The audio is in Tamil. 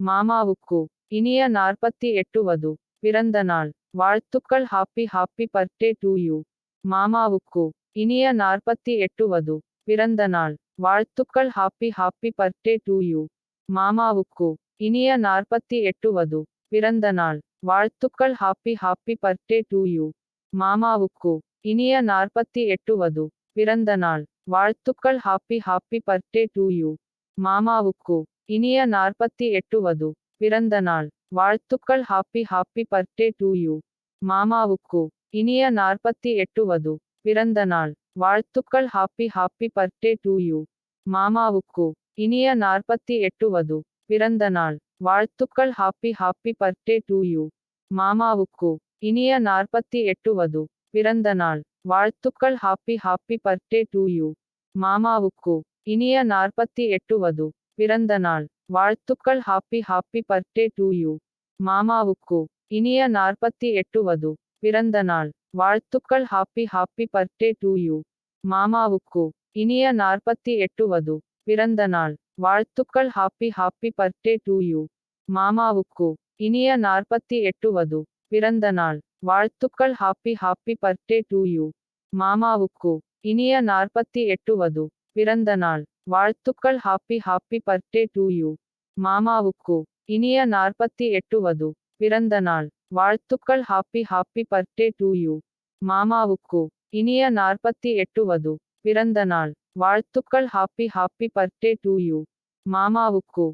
மாமாவுக்கு இனிய நாற்பத்தி எட்டு வது. பிறந்த நாள். வாழ்த்துக்கள் happy happy birthday to you மாமாவுக்கு இனிய நாற்பத்தி எட்டு வது. பிறந்த நாள். வாழ்த்துக்கள் happy happy birthday to you மாமாவுக்கு இனிய நாற்பத்தி எட்டு வது. பிறந்த நாள். வாழ்த்துக்கள் happy happy birthday to you மாமாவுக்கு இனிய நாற்பத்தி எட்டு வது. பிறந்த நாள். வாழ்த்துக்கள் happy happy birthday to you மாமாவுக்கு இனிய நாற்பத்தி எட்டு வது பிறந்த நாள். வாழ்த்துக்கள் happy happy birthday to you மாமாவுக்கு இனிய நாற்பத்தி எட்டு வது பிறந்த நாள். வாழ்த்துக்கள் happy happy birthday to you மாமாவுக்கு இனிய நாற்பத்தி எட்டு வது பிறந்த நாள். வாழ்த்துக்கள் happy happy birthday to you மாமாவுக்கு இனிய நாற்பத்தி எட்டு வது பிறந்த நாள். வாழ்த்துக்கள் happy happy birthday to you மாமாவுக்கு இனிய நாற்பத்தி எட்டு வது பிறந்த நாள். வாழ்த்துக்கள் happy happy birthday to you மாமாவுக்கு இனிய நாற்பத்தி எட்டு வது. பிறந்த நாள். வாழ்த்துக்கள் happy happy birthday to you மாமாவுக்கு இனிய நாற்பத்தி எட்டு வது. பிறந்த நாள். வாழ்த்துக்கள் happy happy birthday to you மாமாவுக்கு இனிய நாற்பத்தி எட்டு வது. பிறந்த நாள். வாழ்த்துக்கள் happy happy birthday to you மாமாவுக்கு இனிய நாற்பத்தி எட்டு வது. பிறந்த நாள். வாழ்த்துக்கள் happy happy birthday to you மாமாவுக்கு இனிய நாற்பத்தி எட்டு வது. பிறந்த நாள். வாழ்த்துக்கள் happy happy birthday to you மாமாவுக்கு இனிய நாற்பத்தி எட்டு வது. பிறந்த நாள். வாழ்த்துக்கள் happy happy birthday to you மாமாவுக்கு